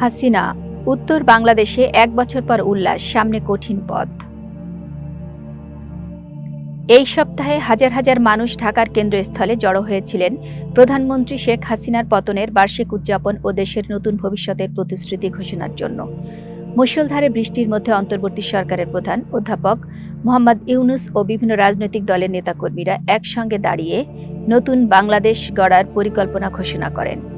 হাসিনা, উত্তর বাংলাদেশে এক বছর পর উল্লাস, সামনে কঠিন পথ। এই সপ্তাহে হাজার হাজার মানুষ ঢাকার কেন্দ্রস্থলে জড়ো হয়েছিলেন প্রধানমন্ত্রী শেখ হাসিনার পতনের বার্ষিক উদযাপন ও দেশের নতুন ভবিষ্যতের প্রতিশ্রুতি ঘোষণার জন্য। মুষলধারে বৃষ্টির মধ্যে অন্তর্বর্তী সরকারের প্রধান অধ্যাপক মোহাম্মদ ইউনুস ও বিভিন্ন রাজনৈতিক দলের নেতাকর্মীরা একসঙ্গে দাঁড়িয়ে নতুন বাংলাদেশ গড়ার পরিকল্পনা ঘোষণা করেন।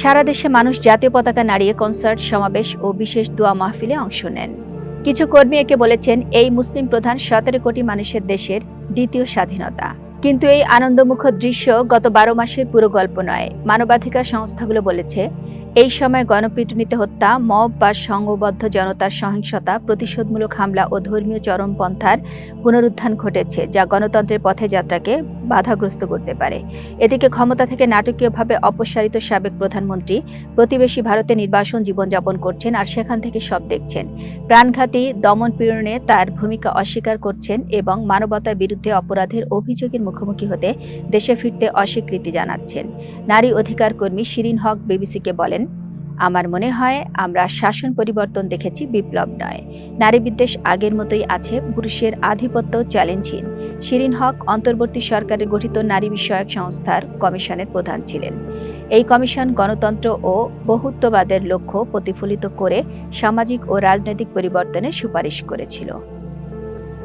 সারা দেশে মানুষ জাতীয় পতাকা নাড়িয়ে কনসার্ট, সমাবেশ ও বিশেষ দোয়া মাহফিলে অংশ নেন। কিছু কর্মী একে বলেছেন, এই মুসলিম প্রধান সতেরো কোটি মানুষের দেশের দ্বিতীয় স্বাধীনতা। কিন্তু এই আনন্দমুখর দৃশ্য গত বারো মাসের পুরো গল্প নয়। মানবাধিকার সংস্থাগুলো বলেছে এই সময় গণপিটুনিতে হত্যা, মব বা সংঘবদ্ধ জনতার সহিংসতা, প্রতিশোধমূলক হামলা ও ধর্মীয় চরমপন্থার পুনরুত্থান ঘটেছে, যা গণতন্ত্রের পথে যাত্রাকে বাধাগ্রস্ত করতে পারে। এদিকে ক্ষমতা থেকে নাটকীয়ভাবে অপসারিত সাবেক প্রধানমন্ত্রী, প্রতিবেশী ভারতে নির্বাসন জীবনযাপন করছেন আর সেখান থেকে সব দেখছেন। প্রাণঘাতী দমন পীড়নে তার ভূমিকা অস্বীকার করছেন এবং মানবতার বিরুদ্ধে অপরাধের অভিযোগের মুখোমুখি হতে দেশে ফিরতে অস্বীকৃতি জানাচ্ছেন। নারী অধিকার কর্মী শিরিন হক বিবিসিকে বলেন, আমার মনে হয় আমরা শাসন পরিবর্তন দেখেছি বিপ্লব নয়। নারী বিদ্বেষ আগের মতোই আছে, পুরুষের আধিপত্য চ্যালেঞ্জহীন শিরিন হক অন্তর্বর্তী সরকারের গঠিত নারী বিষয়ক সংস্থার কমিশনের প্রধান ছিলেন। এই কমিশন গণতন্ত্র ও বহুত্ববাদের লক্ষ্য প্রতিফলিত করে সামাজিক ও রাজনৈতিক পরিবর্তনের সুপারিশ করেছিল।